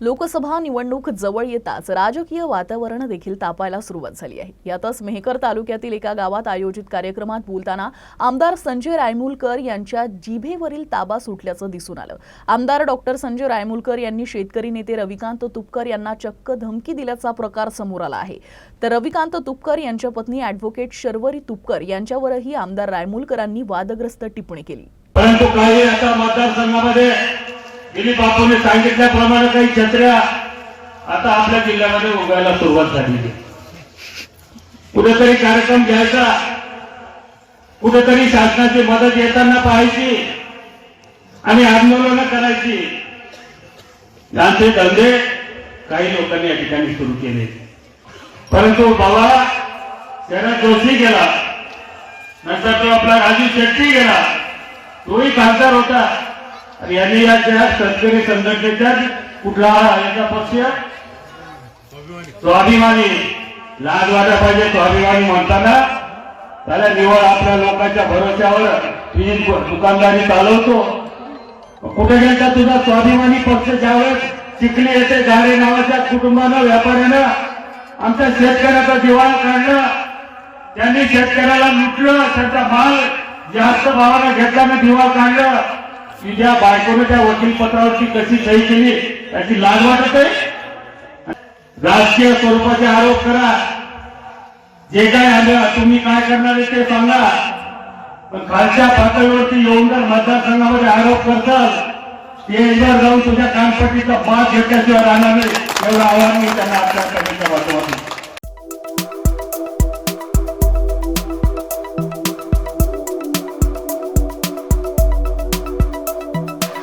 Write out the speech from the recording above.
लोकसभा निवडणूक जवळ येताच राजकीय वातावरण देखील तापायला सुरुवात झाली आहे. यातच मेहकर तालुक्यातील एका गावात आयोजित कार्यक्रमात बोलताना आमदार संजय रायमुलकर यांच्या जिभेवरील ताबा सुटल्याचं दिसून आलं. आमदार डॉक्टर संजय रायमुलकर यांनी शेतकरी नेते रविकांत तुपकर यांना चक्क धमकी दिल्याचा प्रकार समोर आला आहे. तर रविकांत तुपकर यांच्या पत्नी अॅडव्होकेट शर्वरी तुपकर यांच्यावरही आमदार रायमुलकरांनी वादग्रस्त टिप्पणी केली. परंतु काही आता मतदारसंघामध्ये दिलीप बापूने सांगितल्याप्रमाणे काही छत्र्या आता आपल्या जिल्ह्यामध्ये उगायला सुरुवात झालेली कुठेतरी कार्यक्रम घ्यायचा. कुठेतरी शासनाची मदत येताना पाहायची आणि आंदोलन करायची. यांचे धंदे काही लोकांनी या ठिकाणी सुरू केले. परंतु बाबा शरद जोशी गेला. नंतर तो आपला राजू शेट्टी गेला. तोही खासदार होता. यांनी या शेतकरी संघटनेच्या कुठला याचा पक्ष स्वाभिमानी. लाज वाटा पाहिजे स्वाभिमानी म्हणताना. त्याला निवड आपल्या लोकांच्या भरोश्यावर ही दुकानदारी चालवतो. कुठे गेलता तुझा स्वाभिमानी पक्ष ज्यावेळेस चिखली येते गाडे नावाच्या कुटुंबानं व्यापाऱ्यानं आमच्या शेतकऱ्याचा दिवाळ काढला? त्यांनी शेतकऱ्याला लुटलं त्यांचा माल जास्त भावानं घेतल्यानं दिवाळ काढलं. तुझ्या बायकोने त्या वकील पत्रावरची कशी सही केली त्याची लाज वाटत आहे? राजकीय स्वरूपाचे आरोप करा. जे काय आलं तुम्ही काय करणार आहे ते सांगा. पण खालच्या पातळीवरती येऊन जर मतदारसंघामध्ये आरोप करताल स्टेजवर जाऊन तुझ्या कानपट्टीचा पाच घेतल्याशिवाय राहणार नाही. एवढं आव्हान मी त्यांना आपल्या